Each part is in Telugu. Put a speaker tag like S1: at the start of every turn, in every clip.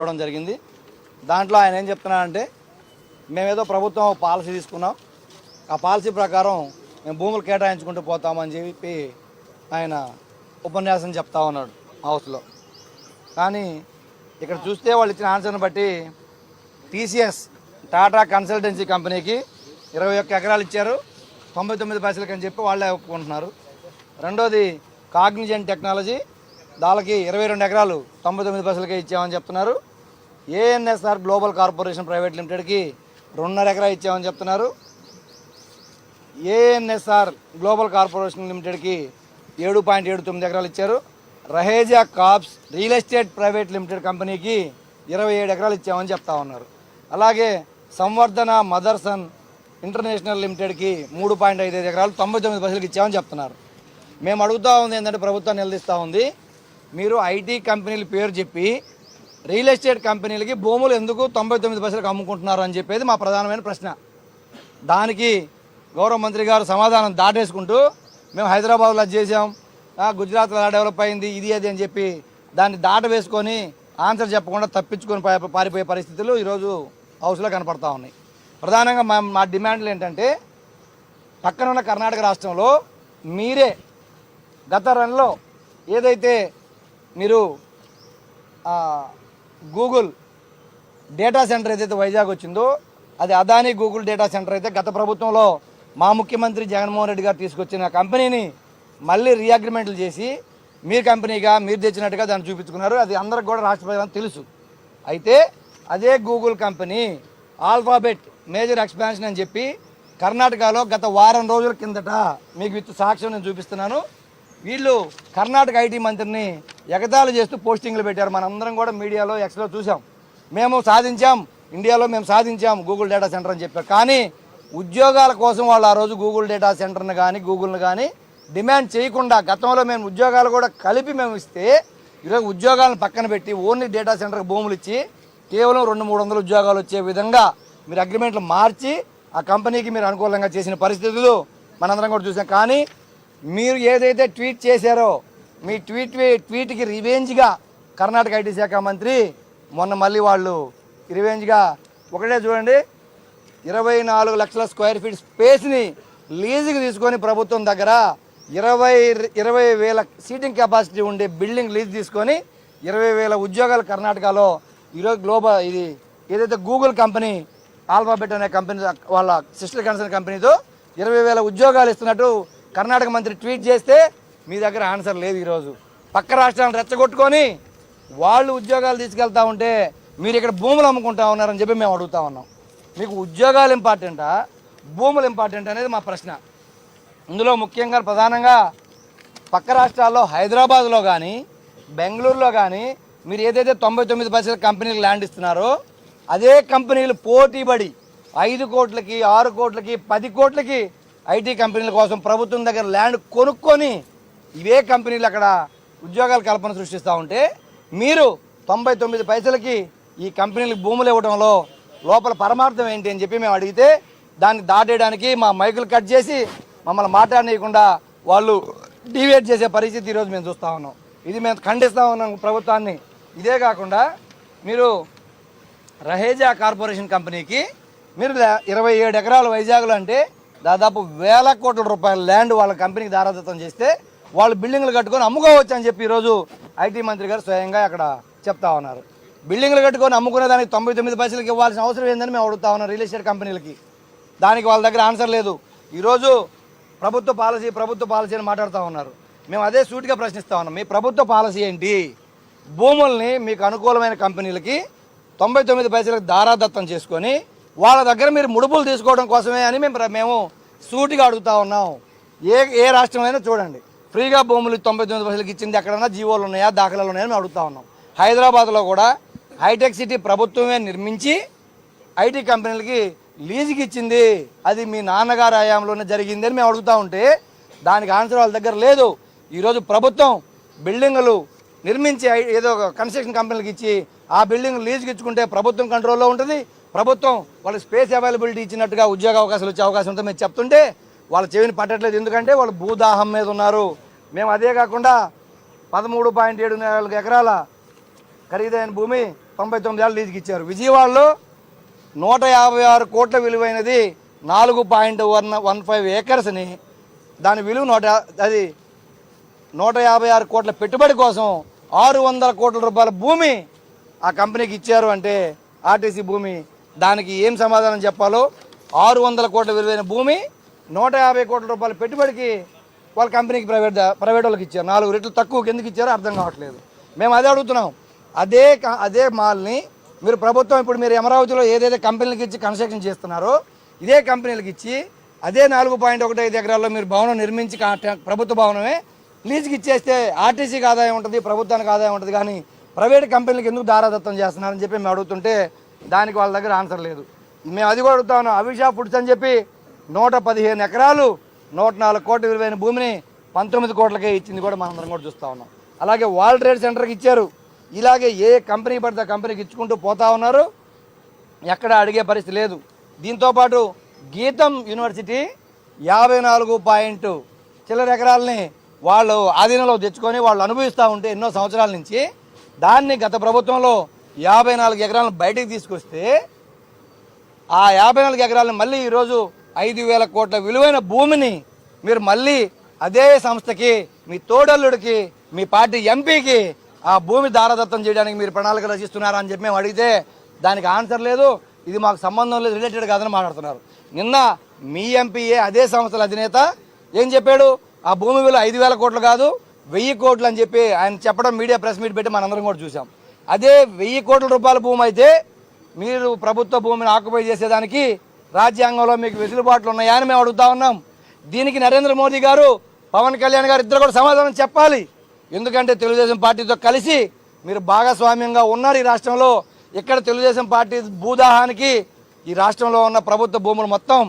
S1: ఇవ్వడం జరిగింది. దాంట్లో ఆయన ఏం చెప్తున్నారంటే మేమేదో ప్రభుత్వం పాలసీ తీసుకున్నాం. ఆ పాలసీ ప్రకారం మేము భూములు కేటాయించుకుంటూ పోతామని చెప్పి ఆయన ఉపన్యాసం చెప్తా ఉన్నాడు హౌస్లో. కానీ ఇక్కడ చూస్తే వాళ్ళు ఇచ్చిన ఆన్సర్ని బట్టి టీసీఎస్ టాటా కన్సల్టెన్సీ కంపెనీకి ఇరవై ఒక్క ఎకరాలు ఇచ్చారు. తొంభై తొమ్మిది పైసలకి అని చెప్పి వాళ్ళే ఒప్పుకుంటున్నారు. రెండోది కాగ్నిజెంట్ టెక్నాలజీ దానికి ఇరవై రెండు ఎకరాలు తొంభై తొమ్మిది పైసలకే ఇచ్చామని చెప్తున్నారు. ఏఎన్ఎస్ఆర్ గ్లోబల్ కార్పొరేషన్ ప్రైవేట్ లిమిటెడ్కి రెండున్నర ఎకరా ఇచ్చామని చెప్తున్నారు. ఏఎన్ఎస్ఆర్ గ్లోబల్ కార్పొరేషన్ లిమిటెడ్కి ఏడు పాయింట్ ఏడు తొమ్మిది ఎకరాలు ఇచ్చారు. Raheja corps real estate private limited కంపెనీకి ఇరవై ఏడు ఎకరాలు ఇచ్చామని చెప్తా ఉన్నారు. అలాగే సంవర్ధన మదర్సన్ ఇంటర్నేషనల్ లిమిటెడ్కి మూడు పాయింట్ ఐదు ఐదు ఎకరాలు తొంభై తొమ్మిది పైసలకి ఇచ్చామని చెప్తున్నారు. మేము అడుగుతూ ఉంది ఏంటంటే ప్రభుత్వం నిలదీస్తూ ఉంది. మీరు ఐటీ కంపెనీల పేరు చెప్పి రియల్ ఎస్టేట్ కంపెనీలకి భూములు ఎందుకు తొంభై తొమ్మిది పైసలకు అమ్ముకుంటున్నారు అని చెప్పేది మా ప్రధానమైన ప్రశ్న. దానికి గౌరవ మంత్రి గారు సమాధానం దాటేసుకుంటూ మేము హైదరాబాద్లో అది చేసాం గుజరాత్లో అలా డెవలప్ అయింది ఇది అది అని చెప్పి దాన్ని దాట వేసుకొని ఆన్సర్ చెప్పకుండా తప్పించుకొని పారిపోయే పరిస్థితులు ఈరోజు హౌస్లో కనపడతా ఉన్నాయి. ప్రధానంగా మా మా డిమాండ్లు ఏంటంటే పక్కన ఉన్న కర్ణాటక రాష్ట్రంలో మీరే గత రన్లో ఏదైతే మీరు గూగుల్ డేటా సెంటర్ ఏదైతే వైజాగ్ వచ్చిందో అది అదానీ గూగుల్ డేటా సెంటర్ అయితే గత ప్రభుత్వంలో మా ముఖ్యమంత్రి జగన్మోహన్ రెడ్డి గారు తీసుకొచ్చిన కంపెనీని మళ్ళీ రీఅగ్రిమెంట్లు చేసి మీరు కంపెనీగా మీరు తెచ్చినట్టుగా దాన్ని చూపించుకున్నారు. అది అందరికి కూడా రాష్ట్ర తెలుసు. అయితే అదే Google company Alphabet major expansion అని చెప్పి కర్ణాటకలో గత వారం రోజుల కిందట మీకు విత్ సాక్ష్యం నేను చూపిస్తున్నాను. వీళ్ళు కర్ణాటక ఐటీ మంత్రిని ఎగతాళి చేస్తూ పోస్టింగ్లు పెట్టారు. మనందరం కూడా మీడియాలో ఎక్స్లో చూసాం మేము సాధించాం. ఇండియాలో మేము సాధించాం. గూగుల్ డేటా సెంటర్ అని చెప్పారు. కానీ ఉద్యోగాల కోసం వాళ్ళు ఆ రోజు గూగుల్ డేటా సెంటర్ని కానీ గూగుల్ని కానీ డిమాండ్ చేయకుండా గతంలో మేము ఉద్యోగాలు కూడా కలిపి మేము ఇస్తే ఈరోజు ఉద్యోగాలను పక్కన పెట్టి ఓన్లీ డేటా సెంటర్కి భూములు ఇచ్చి కేవలం రెండు మూడు వందల ఉద్యోగాలు వచ్చే విధంగా మీరు అగ్రిమెంట్లు మార్చి ఆ కంపెనీకి మీరు అనుకూలంగా చేసిన పరిస్థితులు మనందరం కూడా చూసాం కానీ మీరు ఏదైతే ట్వీట్ చేశారో మీ ట్వీట్ ట్వీట్కి రివెంజ్గా కర్ణాటక ఐటీ శాఖ మంత్రి మొన్న మళ్ళీ వాళ్ళు రివెంజ్గా ఒకటే చూడండి ఇరవై నాలుగు లక్షల స్క్వేర్ ఫీట్ స్పేస్ని లీజుకి తీసుకొని ప్రభుత్వం దగ్గర ఇరవై ఇరవై వేల సీటింగ్ కెపాసిటీ ఉండే బిల్డింగ్ లీజ్ తీసుకొని ఇరవై వేల ఉద్యోగాలు కర్ణాటకలో ఈరోజు గ్లోబల్ ఇది ఏదైతే గూగుల్ కంపెనీ ఆల్ఫాబెట్ అనే కంపెనీ వాళ్ళ సిస్టర్ కన్సర్న్ కంపెనీతో ఇరవై వేల ఉద్యోగాలు ఇస్తున్నట్టు కర్ణాటక మంత్రి ట్వీట్ చేస్తే మీ దగ్గర ఆన్సర్ లేదు ఈరోజు. పక్క రాష్ట్రాలను రెచ్చగొట్టుకొని వాళ్ళు ఉద్యోగాలు తీసుకెళ్తా ఉంటే మీరు ఇక్కడ భూములు అమ్ముకుంటా ఉన్నారని చెప్పి మేము అడుగుతా ఉన్నాం. మీకు ఉద్యోగాలు ఇంపార్టెంటా? భూములు ఇంపార్టెంట్ అనేది మా ప్రశ్న. ఇందులో ముఖ్యంగా ప్రధానంగా పక్క రాష్ట్రాల్లో హైదరాబాద్లో కానీ బెంగళూరులో కానీ మీరు ఏదైతే తొంభై తొమ్మిది పైసల కంపెనీలు ల్యాండ్ ఇస్తున్నారో అదే కంపెనీలు పోటీపడి ఐదు కోట్లకి ఆరు కోట్లకి పది కోట్లకి ఐటీ కంపెనీల కోసం ప్రభుత్వం దగ్గర ల్యాండ్ కొనుక్కొని ఇవే కంపెనీలు అక్కడ ఉద్యోగాల కల్పన సృష్టిస్తూ ఉంటే మీరు తొంభై తొమ్మిది పైసలకి ఈ కంపెనీలకు భూములు ఇవ్వడంలో లోపల పరమార్థం ఏంటి అని చెప్పి మేము అడిగితే దాన్ని దాటేయడానికి మా మైకులు కట్ చేసి మమ్మల్ని మాట్లాడనీయకుండా వాళ్ళు డివేట్ చేసే పరిస్థితి ఈరోజు మేము చూస్తూ ఉన్నాం. ఇది మేము ఖండిస్తూ ఉన్నాం ప్రభుత్వాన్ని. ఇదే కాకుండా మీరు రహేజా కార్పొరేషన్ కంపెనీకి మీరు ఇరవై ఏడు ఎకరాలు వైజాగ్లో అంటే దాదాపు వేల కోట్ల రూపాయల ల్యాండ్ వాళ్ళ కంపెనీకి దారాదత్తం చేస్తే వాళ్ళు బిల్డింగ్లు కట్టుకొని అమ్ముకోవచ్చు అని చెప్పి ఈరోజు ఐటీ మంత్రి గారు స్వయంగా అక్కడ చెప్తా ఉన్నారు. బిల్డింగ్లు కట్టుకొని అమ్ముకునే దానికి తొంభై తొమ్మిది పైసలకి ఇవ్వాల్సిన అవసరం ఏందని మేము అడుగుతా ఉన్నాం రియల్ ఎస్టేట్ కంపెనీలకి. దానికి వాళ్ళ దగ్గర ఆన్సర్ లేదు. ఈరోజు ప్రభుత్వ పాలసీ ప్రభుత్వ పాలసీ అని మాట్లాడుతూ ఉన్నారు. మేము అదే సూటిగా ప్రశ్నిస్తా ఉన్నాం. మీ ప్రభుత్వ పాలసీ ఏంటి? భూముల్ని మీకు అనుకూలమైన కంపెనీలకి తొంభై తొమ్మిది పైసలకు దారాదత్తం చేసుకొని వాళ్ళ దగ్గర మీరు ముడుపులు తీసుకోవడం కోసమే అని మేము మేము సూటిగా అడుగుతా ఉన్నాం. ఏ ఏ రాష్ట్రమైనా చూడండి. ఫ్రీగా భూములు తొంభై తొమ్మిది పైసలకి ఇచ్చింది ఎక్కడన్నా జీవోలు ఉన్నాయా దాఖలాలు ఉన్నాయని మేము అడుగుతా ఉన్నాం. హైదరాబాద్లో కూడా హైటెక్ సిటీ ప్రభుత్వమే నిర్మించి ఐటీ కంపెనీలకి లీజుకి ఇచ్చింది. అది మీ నాన్నగారు హయాంలోనే జరిగింది అని మేము అడుగుతా ఉంటే దానికి ఆన్సర్ వాళ్ళ దగ్గర లేదు. ఈరోజు ప్రభుత్వం బిల్డింగులు నిర్మించి ఏదో ఒక కన్స్ట్రక్షన్ కంపెనీలకు ఇచ్చి ఆ బిల్డింగ్ లీజుకి ఇచ్చుకుంటే ప్రభుత్వం కంట్రోల్లో ఉంటుంది. ప్రభుత్వం వాళ్ళకి స్పేస్ అవైలబిలిటీ ఇచ్చినట్టుగా ఉద్యోగ అవకాశాలు వచ్చే అవకాశం ఉంటే మేము చెప్తుంటే వాళ్ళ చెవిని పట్టట్లేదు. ఎందుకంటే వాళ్ళు భూదాహం మీద ఉన్నారు. మేము అదే కాకుండా పదమూడు పాయింట్ ఏడు నాలుగు ఎకరాల ఖరీదైన భూమి తొంభై తొమ్మిది ఏళ్ళు లీజుకి ఇచ్చారు. విజయవాడలో నూట యాభై ఆరు కోట్ల విలువైనది నాలుగు పాయింట్ వన్ వన్ ఫైవ్ ఏకర్స్ని దాని విలువ నూట అది నూట యాభై ఆరు కోట్ల పెట్టుబడి కోసం ఆరు వందల కోట్ల రూపాయల భూమి ఆ కంపెనీకి ఇచ్చారు అంటే ఆర్టీసీ భూమి దానికి ఏం సమాధానం చెప్పాలో ఆరు వందల కోట్ల విలువైన భూమి నూట యాభై కోట్ల రూపాయల పెట్టుబడికి వాళ్ళ కంపెనీకి ప్రైవేట్ ప్రైవేట్ వాళ్ళకి ఇచ్చారు. నాలుగు రెట్లు తక్కువకి ఎందుకు ఇచ్చారో అర్థం కావట్లేదు. మేము అదే అడుగుతున్నాం. అదే క- అదే మాల్ని మీరు ప్రభుత్వం ఇప్పుడు మీరు అమరావతిలో ఏదైతే కంపెనీలకు ఇచ్చి కన్స్ట్రక్షన్ చేస్తున్నారో ఇదే కంపెనీలకు ఇచ్చి అదే నాలుగు పాయింట్ ఒకటి ఐదు ఎకరాల్లో మీరు భవనం నిర్మించి ప్రభుత్వ భవనమే లీజుకి ఇచ్చేస్తే ఆర్టీసీకి ఆదాయం ఉంటుంది ప్రభుత్వానికి ఆదాయం ఉంటుంది కానీ ప్రైవేట్ కంపెనీలకు ఎందుకు దారాదత్తం చేస్తున్నారని చెప్పి మేము అడుగుతుంటే దానికి వాళ్ళ దగ్గర ఆన్సర్ లేదు. మేము అది కూడా అడుగుతాను అవిషా ఫుడ్స్ అని చెప్పి నూట పదిహేను ఎకరాలు నూట నాలుగు కోట్ల విలువైన భూమిని పంతొమ్మిది కోట్లకే ఇచ్చింది కూడా మనందరం కూడా చూస్తూ ఉన్నాం. అలాగే వరల్డ్ ట్రేడ్ సెంటర్కి ఇచ్చారు. ఇలాగే ఏ కంపెనీ పడితే ఆ కంపెనీకి ఇచ్చుకుంటూ పోతా ఉన్నారు. ఎక్కడ అడిగే పరిస్థితి లేదు. దీంతోపాటు గీతం యూనివర్సిటీ యాభై నాలుగు పాయింట్ చిల్లర ఎకరాలని వాళ్ళు ఆధీనంలో తెచ్చుకొని వాళ్ళు అనుభవిస్తూ ఉంటే ఎన్నో సంవత్సరాల నుంచి దాన్ని గత ప్రభుత్వంలో యాభై నాలుగు ఎకరాలను బయటికి తీసుకొస్తే ఆ యాభై నాలుగు ఎకరాలను మళ్ళీ ఈరోజు ఐదు వేల కోట్ల విలువైన భూమిని మీరు మళ్ళీ అదే సంస్థకి మీ తోడల్లుడికి మీ పార్టీ ఎంపీకి ఆ భూమి దారదత్తం చేయడానికి మీరు ప్రణాళిక రచిస్తున్నారా అని చెప్పి మేము అడిగితే దానికి ఆన్సర్ లేదు. ఇది మాకు సంబంధం లేదు రిలేటెడ్ కాదని మాట్లాడుతున్నారు. నిన్న మీ ఎంపీఏ అదే సంస్థల అధినేత ఏం చెప్పాడు? ఆ భూమి విలువ ఐదు వేల కోట్లు కాదు వెయ్యి కోట్లు అని చెప్పి ఆయన చెప్పడం మీడియా ప్రెస్ మీట్ పెట్టి మనందరం కూడా చూసాం అదే వెయ్యి కోట్ల రూపాయల భూమి అయితే మీరు ప్రభుత్వ భూమిని ఆక్యుపై చేసేదానికి రాజ్యాంగంలో మీకు వెసులుబాట్లు ఉన్నాయని మేము అడుగుతా ఉన్నాం. దీనికి నరేంద్ర మోదీ గారు పవన్ కళ్యాణ్ గారు ఇద్దరు కూడా సమాధానం చెప్పాలి. ఎందుకంటే తెలుగుదేశం పార్టీతో కలిసి మీరు భాగస్వామ్యంగా ఉన్నారు ఈ రాష్ట్రంలో. ఇక్కడ తెలుగుదేశం పార్టీ భూదాహానికి ఈ రాష్ట్రంలో ఉన్న ప్రభుత్వ భూములు మొత్తం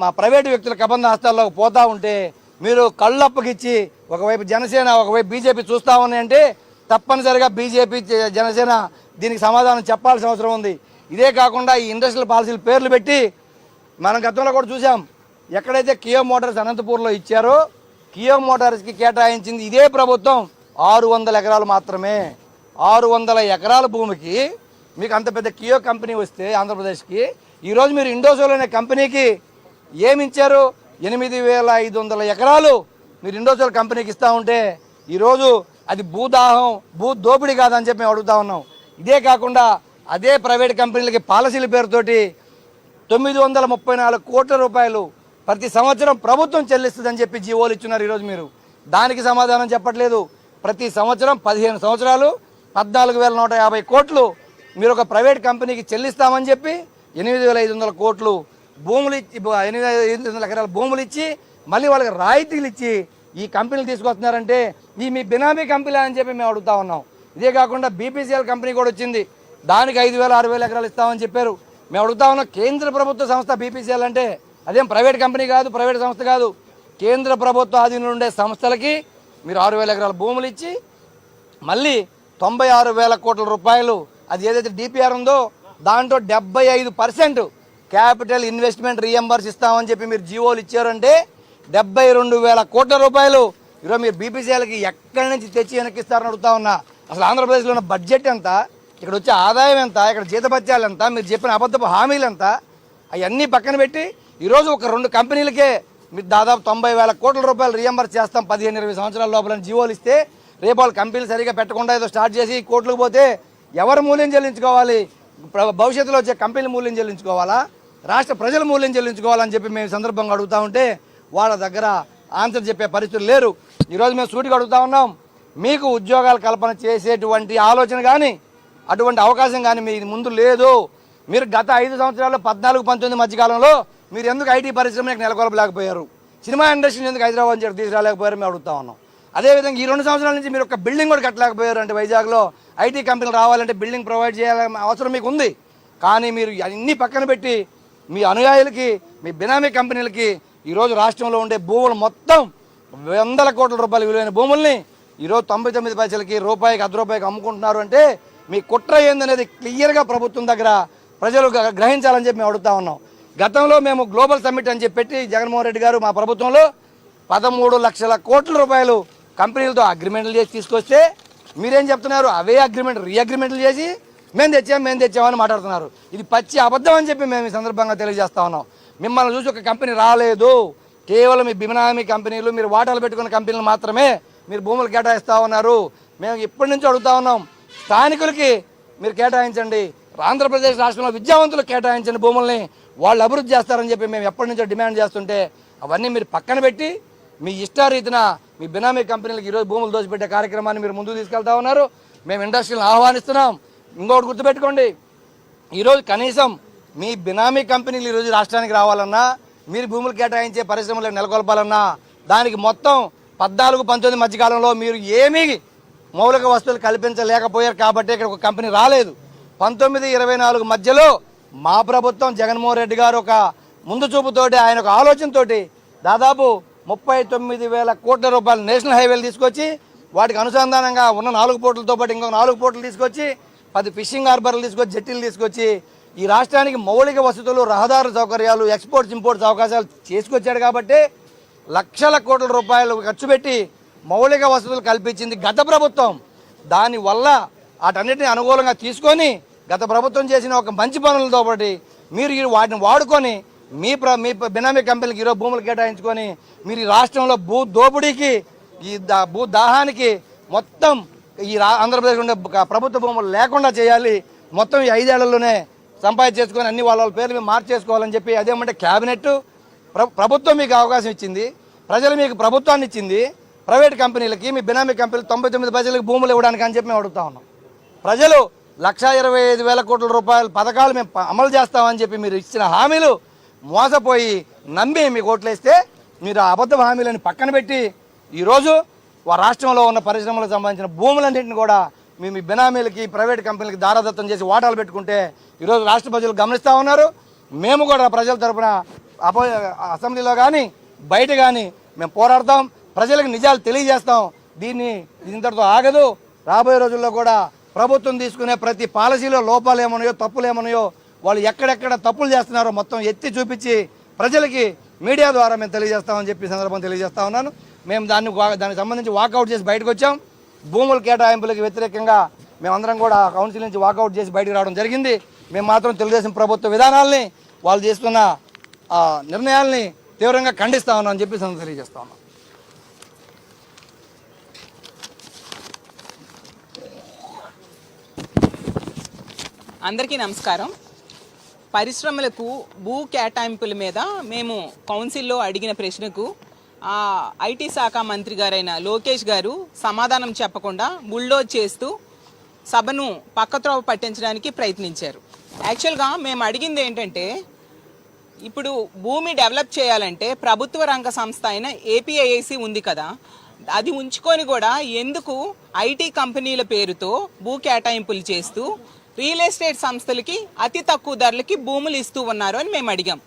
S1: మా ప్రైవేటు వ్యక్తుల కబంధ హస్తాల్లోకి పోతూ ఉంటే మీరు కళ్ళప్పగిచ్చి ఒకవైపు జనసేన ఒకవైపు బీజేపీ చూస్తా ఉన్నాయంటే తప్పనిసరిగా బీజేపీ జనసేన దీనికి సమాధానం చెప్పాల్సిన అవసరం ఉంది. ఇదే కాకుండా ఈ ఇండస్ట్రియల్ పాలసీలు పేర్లు పెట్టి మనం గతంలో కూడా చూసాం ఎక్కడైతే కియో మోటార్స్ అనంతపూర్లో ఇచ్చారో కియో మోటార్స్కి కేటాయించింది ఇదే ప్రభుత్వం ఆరు వందల ఎకరాలు మాత్రమే. ఆరు వందల ఎకరాల భూమికి మీకు అంత పెద్ద కియో కంపెనీ వస్తే ఆంధ్రప్రదేశ్కి ఈరోజు మీరు ఇండోసోల్ అనే కంపెనీకి ఏమి ఇచ్చారు ఎనిమిది వేల ఐదు వందల ఎకరాలు మీరు ఇండోసోల్ కంపెనీకి ఇస్తా ఉంటే ఈరోజు అది భూదాహం భూ దోపిడీ కాదని చెప్పి మేము అడుగుతా ఉన్నాం. ఇదే కాకుండా అదే ప్రైవేట్ కంపెనీలకి పాలసీల పేరుతోటి తొమ్మిది వందల ముప్పై నాలుగు కోట్ల రూపాయలు ప్రతి సంవత్సరం ప్రభుత్వం చెల్లిస్తుందని చెప్పి జీవోలు ఇచ్చున్నారు ఈరోజు మీరు. దానికి సమాధానం చెప్పట్లేదు. ప్రతి సంవత్సరం పదిహేను సంవత్సరాలు పద్నాలుగు వేల నూట యాభై కోట్లు మీరు ఒక ప్రైవేట్ కంపెనీకి చెల్లిస్తామని చెప్పి ఎనిమిది వేల ఐదు వందల కోట్లు భూములు ఇచ్చి ఎనిమిది ఎనిమిది ఐదు వందల ఎకరాల భూములు ఇచ్చి మళ్ళీ వాళ్ళకి రాయితీలు ఇచ్చి ఈ కంపెనీలు తీసుకొస్తున్నారంటే ఈ మీ బినామీ కంపెనీ అని చెప్పి మేము అడుగుతా ఉన్నాం. ఇదే కాకుండా బీపీసీఎల్ కంపెనీ కూడా వచ్చింది. దానికి ఐదు వేల ఆరు వేల ఎకరాలు ఇస్తామని చెప్పారు. మేము అడుగుతా ఉన్నాం కేంద్ర ప్రభుత్వ సంస్థ బీపీసీఎల్ అంటే అదేం ప్రైవేట్ కంపెనీ కాదు ప్రైవేట్ సంస్థ కాదు. కేంద్ర ప్రభుత్వ ఆధీనంలో ఉండే సంస్థలకి మీరు ఆరు వేల ఎకరాల భూములు ఇచ్చి మళ్ళీ తొంభై ఆరు వేల కోట్ల రూపాయలు అది ఏదైతే డిపిఆర్ ఉందో దాంట్లో డెబ్బై ఐదు పర్సెంట్ క్యాపిటల్ ఇన్వెస్ట్మెంట్ రీఎంబర్స్ ఇస్తామని చెప్పి మీరు జీవోలు ఇచ్చారంటే డెబ్బై రెండు వేల కోట్ల రూపాయలు. ఈరోజు మీరు బీపీసీఎల్కి ఎక్కడి నుంచి తెచ్చి వెనక్కిస్తారని అడుగుతా ఉన్నా. అసలు ఆంధ్రప్రదేశ్లో ఉన్న బడ్జెట్ ఎంత? ఇక్కడ వచ్చే ఆదాయం ఎంత? ఇక్కడ జీతభత్యాలు ఎంత? మీరు చెప్పిన అబద్ధపు హామీలు ఎంత? అవన్నీ పక్కన పెట్టి ఈరోజు ఒక రెండు కంపెనీలకే మీరు దాదాపు తొంభై వేల కోట్ల రూపాయలు రీఎంబర్స్ చేస్తాం. పదిహేను ఇరవై సంవత్సరాల లోపల జీవోలు ఇస్తే రేపు వాళ్ళు కంపెనీలు సరిగా పెట్టకుండా ఏదో స్టార్ట్ చేసి కోట్లకు పోతే ఎవరు మూల్యం చెల్లించుకోవాలి? భవిష్యత్తులో వచ్చే కంపెనీలు మూల్యం చెల్లించుకోవాలా? రాష్ట్ర ప్రజల మూల్యం చెల్లించుకోవాలని చెప్పి మేము సందర్భంగా అడుగుతా ఉంటే వాళ్ళ దగ్గర ఆన్సర్ చెప్పే పరిస్థితులు లేరు. ఈరోజు మేము సూటిగా అడుగుతా ఉన్నాం మీకు ఉద్యోగాల కల్పన చేసేటువంటి ఆలోచన కానీ అటువంటి అవకాశం కానీ మీ ముందు లేదు. మీరు గత ఐదు సంవత్సరాల్లో పద్నాలుగు పంతొమ్మిది మధ్యకాలంలో మీరు ఎందుకు ఐటీ పరిశ్రమలకు నెలకొల్పలేకపోయారు? సినిమా ఇండస్ట్రీని ఎందుకు హైదరాబాద్ నుంచి తీసుకురాలేకపోయారు మేము అడుగుతా ఉన్నాం. అదేవిధంగా ఈ రెండు సంవత్సరాల నుంచి మీరు ఒక బిల్డింగ్ కూడా కట్టలేకపోయారు అంటే వైజాగ్లో ఐటీ కంపెనీలు రావాలంటే బిల్డింగ్ ప్రొవైడ్ చేయాలనే అవసరం మీకు ఉంది. కానీ మీరు అన్ని పక్కన పెట్టి మీ అనుయాయులకి మీ బినామీ కంపెనీలకి ఈరోజు రాష్ట్రంలో ఉండే భూములు మొత్తం వందల కోట్ల రూపాయల విలువైన భూముల్ని ఈరోజు తొంభై తొమ్మిది పైసలకి రూపాయికి అర్ధ రూపాయికి అమ్ముకుంటున్నారు అంటే మీ కుట్ర ఏందనేది క్లియర్గా ప్రభుత్వం దగ్గర ప్రజలు గ- గ్రహించాలని చెప్పి మేము అడుగుతా ఉన్నాం. గతంలో మేము గ్లోబల్ సమ్మిట్ అని చెప్పి పెట్టి జగన్మోహన్ రెడ్డి గారు మా ప్రభుత్వంలో పదమూడు లక్షల కోట్ల రూపాయలు కంపెనీలతో అగ్రిమెంట్లు చేసి తీసుకొస్తే మీరేం చెప్తున్నారు? అవే అగ్రిమెంట్ రీఅగ్రిమెంట్లు చేసి మేము తెచ్చాం మేము తెచ్చామని మాట్లాడుతున్నారు. ఇది పచ్చి అబద్ధం అని చెప్పి మేము ఈ సందర్భంగా తెలియజేస్తా ఉన్నాం. మిమ్మల్ని చూసి ఒక కంపెనీ రాలేదు. కేవలం మీ బినామీ కంపెనీలు మీరు వాటాలు పెట్టుకున్న కంపెనీలు మాత్రమే మీరు భూములు కేటాయిస్తూ ఉన్నారు. మేము ఇప్పటి నుంచి అడుగుతా ఉన్నాం స్థానికులకి మీరు కేటాయించండి. ఆంధ్రప్రదేశ్ రాష్ట్రంలో విద్యావంతులు కేటాయించండి భూముల్ని. వాళ్ళు అభివృద్ధి చేస్తారని చెప్పి మేము ఎప్పటి నుంచో డిమాండ్ చేస్తుంటే అవన్నీ మీరు పక్కన పెట్టి మీ ఇష్టారీతిన మీ బినామీ కంపెనీలకు ఈరోజు భూములు దోచిపెట్టే కార్యక్రమాన్ని మీరు ముందుకు తీసుకెళ్తా ఉన్నారు. మేము ఇండస్ట్రీలను ఆహ్వానిస్తున్నాం. ఇంకొకటి గుర్తుపెట్టుకోండి. ఈరోజు కనీసం మీ బినామీ కంపెనీలు ఈరోజు రాష్ట్రానికి రావాలన్నా మీరు భూములు కేటాయించే పరిశ్రమలు నెలకొల్పాలన్నా దానికి మొత్తం పద్నాలుగు పంతొమ్మిది మధ్యకాలంలో మీరు ఏమీ మౌలిక వస్తువులు కల్పించలేకపోయారు కాబట్టి ఇక్కడ ఒక కంపెనీ రాలేదు. పంతొమ్మిది ఇరవై నాలుగు మధ్యలో మా ప్రభుత్వం జగన్మోహన్ రెడ్డి గారు ఒక ముందు చూపుతోటి ఆయన ఒక ఆలోచనతోటి దాదాపు ముప్పై తొమ్మిది వేల కోట్ల రూపాయలు నేషనల్ హైవేలు తీసుకొచ్చి వాటికి అనుసంధానంగా ఉన్న నాలుగు పోర్టులతో పాటు ఇంకొక నాలుగు పోర్టులు తీసుకొచ్చి పది ఫిషింగ్ హార్బర్లు తీసుకొచ్చి జట్టీలు తీసుకొచ్చి ఈ రాష్ట్రానికి మౌలిక వసతులు రహదారు సౌకర్యాలు ఎక్స్పోర్ట్స్ ఇంపోర్ట్స్ అవకాశాలు చేసుకొచ్చాడు కాబట్టి లక్షల కోట్ల రూపాయలు ఖర్చు పెట్టి మౌలిక వసతులు కల్పించింది గత ప్రభుత్వం. దానివల్ల వాటన్నిటిని అనుకూలంగా తీసుకొని గత ప్రభుత్వం చేసిన ఒక మంచి పనులతో పాటు మీరు ఈ వాటిని వాడుకొని మీ ప్ర మీ బినామీ కంపెనీలకు ఈరోజు భూములు కేటాయించుకొని మీరు ఈ రాష్ట్రంలో భూ దోపిడీకి ఈ దా భూ దాహానికి మొత్తం ఈ రా ఆంధ్రప్రదేశ్ ఉండే ప్రభుత్వ భూములు లేకుండా చేయాలి. మొత్తం ఈ ఐదేళ్ళలోనే సంపాదించేసుకొని అన్ని వాళ్ళ వాళ్ళ పేర్లు మార్చేసుకోవాలని చెప్పి అదేమంటే క్యాబినెట్ ప్రభుత్వం మీకు అవకాశం ఇచ్చింది ప్రజలు మీకు ప్రభుత్వాన్ని ఇచ్చింది ప్రైవేట్ కంపెనీలకి మీ బినామీ కంపెనీలు తొంభై తొమ్మిది ప్రజలకు భూములు ఇవ్వడానికి అని చెప్పి మేము అడుగుతా ఉన్నాం. ప్రజలు లక్ష ఇరవై ఐదు వేల కోట్ల రూపాయల పథకాలు మేము అమలు చేస్తామని చెప్పి మీరు ఇచ్చిన హామీలు మోసపోయి నమ్మి మీకు ఓట్లేస్తే మీరు ఆ అబద్ధ హామీలను పక్కన పెట్టి ఈరోజు రాష్ట్రంలో ఉన్న పరిశ్రమలకు సంబంధించిన భూములన్నింటిని కూడా మేము ఈ బినామీలకి ప్రైవేట్ కంపెనీలకి దారాదత్తం చేసి వాటాలు పెట్టుకుంటే ఈరోజు రాష్ట్ర ప్రజలు గమనిస్తూ ఉన్నారు. మేము కూడా ప్రజల తరపున అపో అసెంబ్లీలో కానీ బయట కానీ మేము పోరాడతాం. ప్రజలకు నిజాలు తెలియజేస్తాం. దీన్ని ఇంతటితో ఆగదు. రాబోయే రోజుల్లో కూడా ప్రభుత్వం తీసుకునే ప్రతి పాలసీలో లోపాలు ఏమన్నాయో తప్పులు ఏమన్నాయో వాళ్ళు ఎక్కడెక్కడ తప్పులు చేస్తున్నారో మొత్తం ఎత్తి చూపించి ప్రజలకి మీడియా ద్వారా మేము తెలియజేస్తామని చెప్పి సందర్భం తెలియజేస్తా ఉన్నాను. మేము దాన్ని దానికి సంబంధించి వాకౌట్ చేసి బయటకు వచ్చాం. భూముల కేటాయింపులకు వ్యతిరేకంగా మేమందరం కూడా కౌన్సిల్ నుంచి వాకౌట్ చేసి బయటకు రావడం జరిగింది. మేము మాత్రం తెలుగుదేశం ప్రభుత్వ విధానాల్ని వాళ్ళు చేస్తున్న నిర్ణయాల్ని తీవ్రంగా ఖండిస్తా ఉన్నాం అని చెప్పి ఈ తెలియజేస్తా ఉన్నాం.
S2: అందరికీ నమస్కారం. పరిశ్రమలకు భూ కేటాయింపుల మీద మేము కౌన్సిల్లో అడిగిన ప్రశ్నకు ఐటీ శాఖ మంత్రి గారైన లోకేష్ గారు సమాధానం చెప్పకుండా బుల్డోజ్ చేస్తూ సభను పక్కత్రోవ పట్టించడానికి ప్రయత్నించారు. యాక్చువల్గా మేము అడిగింది ఏంటంటే ఇప్పుడు భూమి డెవలప్ చేయాలంటే ప్రభుత్వ రంగ సంస్థ అయిన ఏపీఐఐసి ఉంది కదా అది ఉంచుకొని కూడా ఎందుకు ఐటీ కంపెనీల పేరుతో భూ కేటాయింపులు చేస్తూ రియల్ ఎస్టేట్ సంస్థలకి అతి తక్కువ ధరలకి భూములు ఇస్తూ ఉన్నారు అని మేము అడిగాం.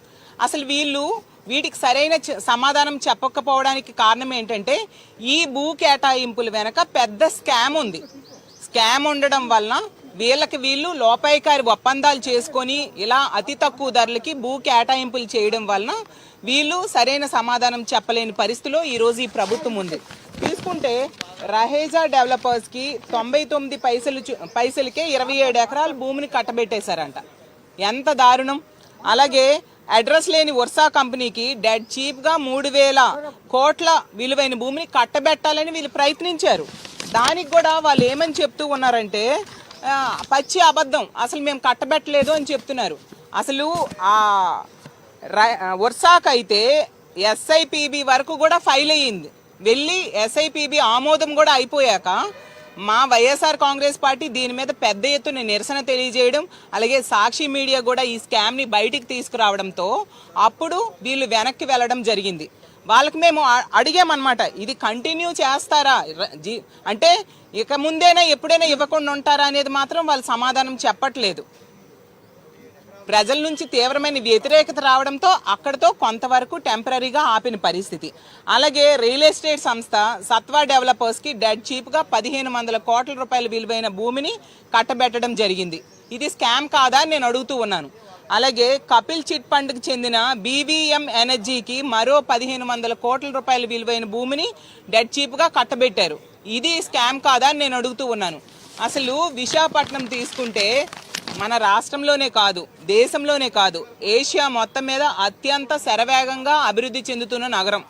S2: అసలు వీళ్ళు వీటికి సరైన చ- సమాధానం చెప్పకపోవడానికి కారణం ఏంటంటే ఈ భూ కేటాయింపుల వెనక పెద్ద స్కామ్ ఉంది. స్కామ్ ఉండడం వలన వీళ్ళకి వీళ్ళు లోపాయికారి ఒప్పందాలు చేసుకొని ఇలా అతి తక్కువ ధరలకి భూ కేటాయింపులు చేయడం వలన వీళ్ళు సరైన సమాధానం చెప్పలేని పరిస్థితిలో ఈరోజు ఈ ప్రభుత్వం ఉంది. తీసుకుంటే రహేజా డెవలపర్స్కి తొంభై తొమ్మిది పైసలు పైసలకే ఇరవై ఏడు ఎకరాల భూమిని కట్టబెట్టేశారంట. ఎంత దారుణం! అలాగే అడ్రస్ లేని వర్సా కంపెనీకి డెడ్ చీప్గా మూడు వేల కోట్ల విలువైన భూమిని కట్టబెట్టాలని వీళ్ళు ప్రయత్నించారు. దానికి కూడా వాళ్ళు ఏమని చెప్తూ ఉన్నారంటే పచ్చి అబద్ధం. అసలు మేము కట్టబెట్టలేదు అని చెప్తున్నారు. అసలు ఆ వర్సాకైతే అయితే ఎస్ఐపిబి వరకు కూడా ఫైల్ అయ్యింది. వెళ్ళి ఎస్ఐపిబి ఆమోదం కూడా అయిపోయాక మా వైఎస్ఆర్ కాంగ్రెస్ పార్టీ దీని మీద పెద్ద ఎత్తున నిరసన తెలియజేయడం అలాగే సాక్షి మీడియా కూడా ఈ స్కామ్ని బయటికి తీసుకురావడంతో అప్పుడు వీళ్ళు వెనక్కి వెళ్ళడం జరిగింది. వాళ్ళకి మేము అడిగామన్నమాట ఇది కంటిన్యూ చేస్తారా? జీ అంటే ఇక ముందేనా ఎప్పుడైనా ఇవ్వకుండా ఉంటారా? అనేది మాత్రం వాళ్ళు సమాధానం చెప్పట్లేదు. ప్రజల నుంచి తీవ్రమైన వ్యతిరేకత రావడంతో అక్కడితో కొంతవరకు టెంపరీగా ఆపిన పరిస్థితి. అలాగే రియల్ ఎస్టేట్ సంస్థ సత్వా డెవలపర్స్కి డెడ్ చీప్గా పదిహేను వందల కోట్ల రూపాయల విలువైన భూమిని కట్టబెట్టడం జరిగింది. ఇది స్కామ్ కాదా అని నేను అడుగుతూ ఉన్నాను. అలాగే కపిల్ చిట్ ఫండ్కి చెందిన బీవీఎం ఎనర్జీకి మరో పదిహేను వందల కోట్ల రూపాయల విలువైన భూమిని డెడ్ చీప్గా కట్టబెట్టారు. ఇది స్కామ్ కాదా అని నేను అడుగుతూ ఉన్నాను. అసలు విశాఖపట్నం తీసుకుంటే మన రాష్ట్రంలోనే కాదు దేశంలోనే కాదు ఏషియా మొత్తం మీద అత్యంత శరవేగంగా అభివృద్ధి చెందుతున్న నగరం.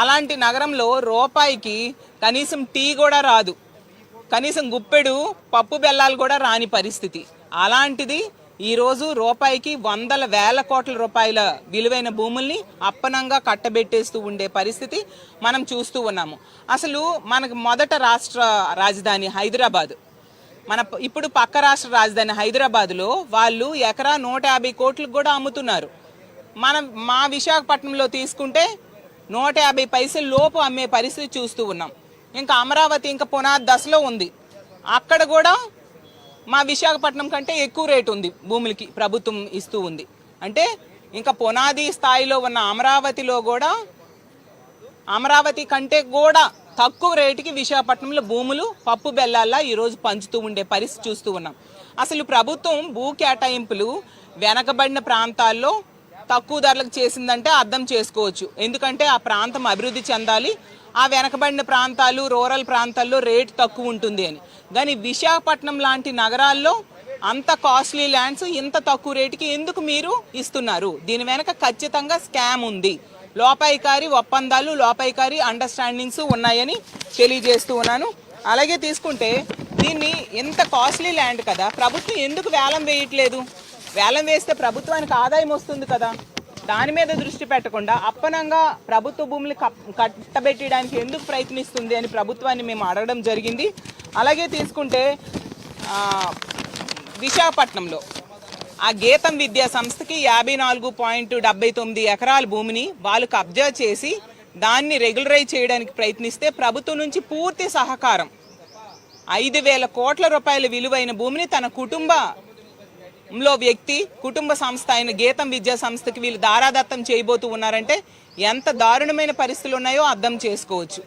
S2: అలాంటి నగరంలో రూపాయికి కనీసం టీ కూడా రాదు. కనీసం గుప్పెడు పప్పు బెల్లాలు కూడా రాని పరిస్థితి. అలాంటిది ఈరోజు రూపాయికి వందల వేల కోట్ల రూపాయల విలువైన భూముల్ని అప్పనంగా కట్టబెట్టేస్తూ ఉండే పరిస్థితి మనం చూస్తూ ఉన్నాము. అసలు మనకు మొదట రాష్ట్ర రాజధాని హైదరాబాద్. మన ఇప్పుడు పక్క రాష్ట్ర రాజధాని హైదరాబాద్లో వాళ్ళు ఎకరా నూట యాభై కోట్లకు కూడా అమ్ముతున్నారు. మనం మా విశాఖపట్నంలో తీసుకుంటే నూట యాభై పైసల లోపు అమ్మే పరిస్థితి చూస్తూ ఉన్నాం. ఇంకా అమరావతి ఇంకా పునాది దశలో ఉంది. అక్కడ కూడా మా విశాఖపట్నం కంటే ఎక్కువ రేటు ఉంది భూములకి ప్రభుత్వం ఇస్తూ ఉంది. అంటే ఇంకా పునాది స్థాయిలో ఉన్న అమరావతిలో కూడా అమరావతి కంటే కూడా తక్కువ రేటుకి విశాఖపట్నంలో భూములు పప్పు బెల్లాల్లా ఈరోజు పంచుతూ ఉండే పరిస్థితి చూస్తూ ఉన్నాం. అసలు ప్రభుత్వం భూ కేటాయింపులు వెనకబడిన ప్రాంతాల్లో తక్కువ ధరలకు చేసిందంటే అర్థం చేసుకోవచ్చు. ఎందుకంటే ఆ ప్రాంతం అభివృద్ధి చెందాలి. ఆ వెనకబడిన ప్రాంతాలు రూరల్ ప్రాంతాల్లో రేటు తక్కువ ఉంటుంది అని. కానీ విశాఖపట్నం లాంటి నగరాల్లో అంత కాస్ట్లీ ల్యాండ్స్ ఇంత తక్కువ రేటుకి ఎందుకు మీరు ఇస్తున్నారు? దీని వెనక ఖచ్చితంగా స్కామ్ ఉంది. లోపాయికారి ఒప్పందాలు లోపాయికారి అండర్స్టాండింగ్స్ ఉన్నాయని తెలియజేస్తూ ఉన్నాను. అలాగే తీసుకుంటే దీన్ని ఇంత కాస్ట్లీ ల్యాండ్ కదా ప్రభుత్వం ఎందుకు వేలం వేయట్లేదు? వేలం వేస్తే ప్రభుత్వానికి ఆదాయం వస్తుంది కదా. దాని మీద దృష్టి పెట్టకుండా అప్పనంగా ప్రభుత్వ భూములు కట్టబెట్టడానికి ఎందుకు ప్రయత్నిస్తుంది అని ప్రభుత్వాన్ని మేము అడగడం జరిగింది. అలాగే తీసుకుంటే విశాఖపట్నంలో ఆ గీతం విద్యా సంస్థకి యాభై నాలుగు పాయింట్ డెబ్బై తొమ్మిది ఎకరాల భూమిని వాళ్ళు కబ్జా చేసి దాన్ని రెగ్యులరైజ్ చేయడానికి ప్రయత్నిస్తే ప్రభుత్వం నుంచి పూర్తి సహకారం. ఐదు వేల కోట్ల రూపాయల విలువైన భూమిని తన కుటుంబంలో వ్యక్తి కుటుంబ సంస్థ అయిన గీతం విద్యా సంస్థకి వీళ్ళు దారాదత్తం చేయబోతూ ఉన్నారంటే ఎంత దారుణమైన పరిస్థితులు ఉన్నాయో అర్థం చేసుకోవచ్చు.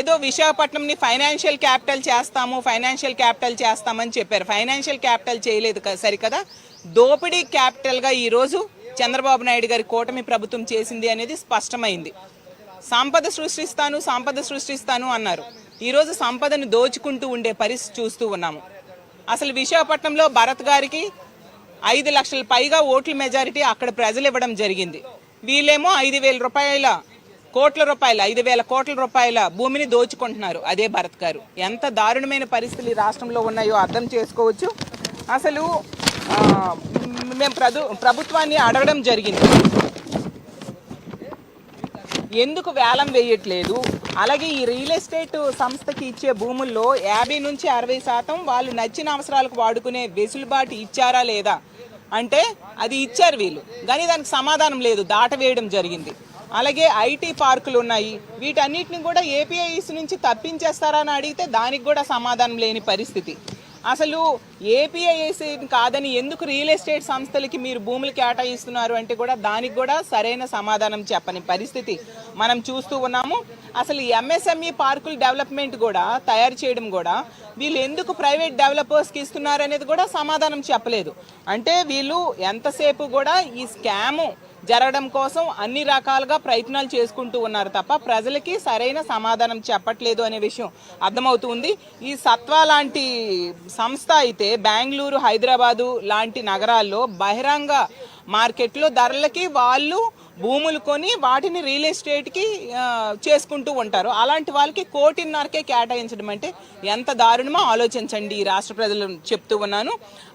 S2: ఏదో విశాఖపట్నంని ఫైనాన్షియల్ క్యాపిటల్ చేస్తాము ఫైనాన్షియల్ క్యాపిటల్ చేస్తామని చెప్పారు. ఫైనాన్షియల్ క్యాపిటల్ చేయలేదు కదా సరికదా? దోపిడీ క్యాపిటల్గా ఈరోజు చంద్రబాబు నాయుడు గారి కూటమి ప్రభుత్వం చేసింది అనేది స్పష్టమైంది. సంపద సృష్టిస్తాను సంపద సృష్టిస్తాను అన్నారు. ఈరోజు సంపదను దోచుకుంటూ ఉండే పరిస్థితి చూస్తూ ఉన్నాము. అసలు విశాఖపట్నంలో భరత్ గారికి ఐదు లక్షల పైగా ఓట్ల మెజారిటీ అక్కడ ప్రజలు ఇవ్వడం జరిగింది. వీళ్ళేమో ఐదు వేల రూపాయల కోట్ల రూపాయల ఐదు వేల కోట్ల రూపాయల భూమిని దోచుకుంటున్నారు అదే భరత్ గారు. ఎంత దారుణమైన పరిస్థితులు ఈ రాష్ట్రంలో ఉన్నాయో అర్థం చేసుకోవచ్చు. అసలు మేము ప్రభు ప్రభుత్వాన్ని అడగడం జరిగింది. ఎందుకు వేలం వేయట్లేదు? అలాగే ఈ రియల్ ఎస్టేట్ సంస్థకి ఇచ్చే భూముల్లో యాభై నుంచి అరవై శాతం వాళ్ళు నచ్చిన అవసరాలకు వాడుకునే వెసులుబాటు ఇచ్చారా లేదా? అంటే అది ఇచ్చారు వీళ్ళు. కానీ దానికి సమాధానం లేదు. దాటవేయడం జరిగింది. అలాగే ఐటీ పార్కులు ఉన్నాయి. వీటన్నిటిని కూడా ఏపీఐస్ నుంచి తప్పించేస్తారని అడిగితే దానికి కూడా సమాధానం లేని పరిస్థితి. అసలు ఏపీఐఎస్ కాదని ఎందుకు రియల్ ఎస్టేట్ సంస్థలకి మీరు భూములు కేటాయిస్తున్నారు అంటే కూడా దానికి కూడా సరైన సమాధానం చెప్పని పరిస్థితి మనం చూస్తూ ఉన్నాము. అసలు ఎంఎస్ఎంఈ పార్కుల డెవలప్మెంట్ కూడా తయారు చేయడం కూడా వీళ్ళు ఎందుకు ప్రైవేట్ డెవలపర్స్కి ఇస్తున్నారు అనేది కూడా సమాధానం చెప్పలేదు. అంటే వీళ్ళు ఎంతసేపు కూడా ఈ స్కాము జరగడం కోసం అన్ని రకాలుగా ప్రయత్నాలు చేసుకుంటూ ఉన్నారు తప్ప ప్రజలకి సరైన సమాధానం చెప్పట్లేదు అనే విషయం అర్థమవుతుంది. ఈ సత్వా లాంటి సంస్థ అయితే బెంగళూరు హైదరాబాదు లాంటి నగరాల్లో బహిరంగ మార్కెట్లో ధరలకి వాళ్ళు భూములు కొని వాటిని రియల్ ఎస్టేట్కి చేసుకుంటూ ఉంటారు. అలాంటి వాళ్ళకి కోటిన్నరకే కేటాయించడం అంటే ఎంత దారుణమో ఆలోచించండి ఈ రాష్ట్ర ప్రజలు చెప్తూ ఉన్నాను.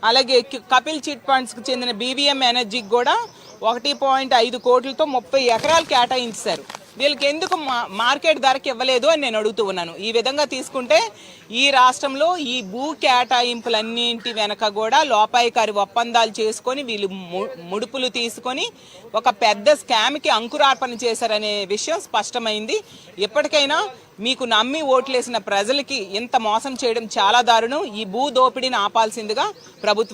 S2: అలాగే కపిల్ చిట్ ఫండ్స్కి చెందిన బీవీఎం ఎనర్జీకి కూడా ఒకటి పాయింట్ ఐదు కోట్లతో ముప్పై ఎకరాలు కేటాయించారు. వీళ్ళకి ఎందుకు మా- మార్కెట్ ధరకి ఇవ్వలేదు అని నేను అడుగుతూ ఉన్నాను. ఈ విధంగా తీసుకుంటే ఈ రాష్ట్రంలో ఈ భూ కేటాయింపులన్నింటి వెనక కూడా లోపాయికారి ఒప్పందాలు చేసుకొని వీళ్ళు ము- ముడుపులు తీసుకొని ఒక పెద్ద స్కామ్కి అంకురార్పణ చేశారనే విషయం స్పష్టమైంది. ఇప్పటికైనా మీకు నమ్మి ఓట్లేసిన ప్రజలకి ఇంత మోసం చేయడం చాలా దారుణం. ఈ భూ దోపిడీని ఆపాల్సిందిగా ప్రభుత్వం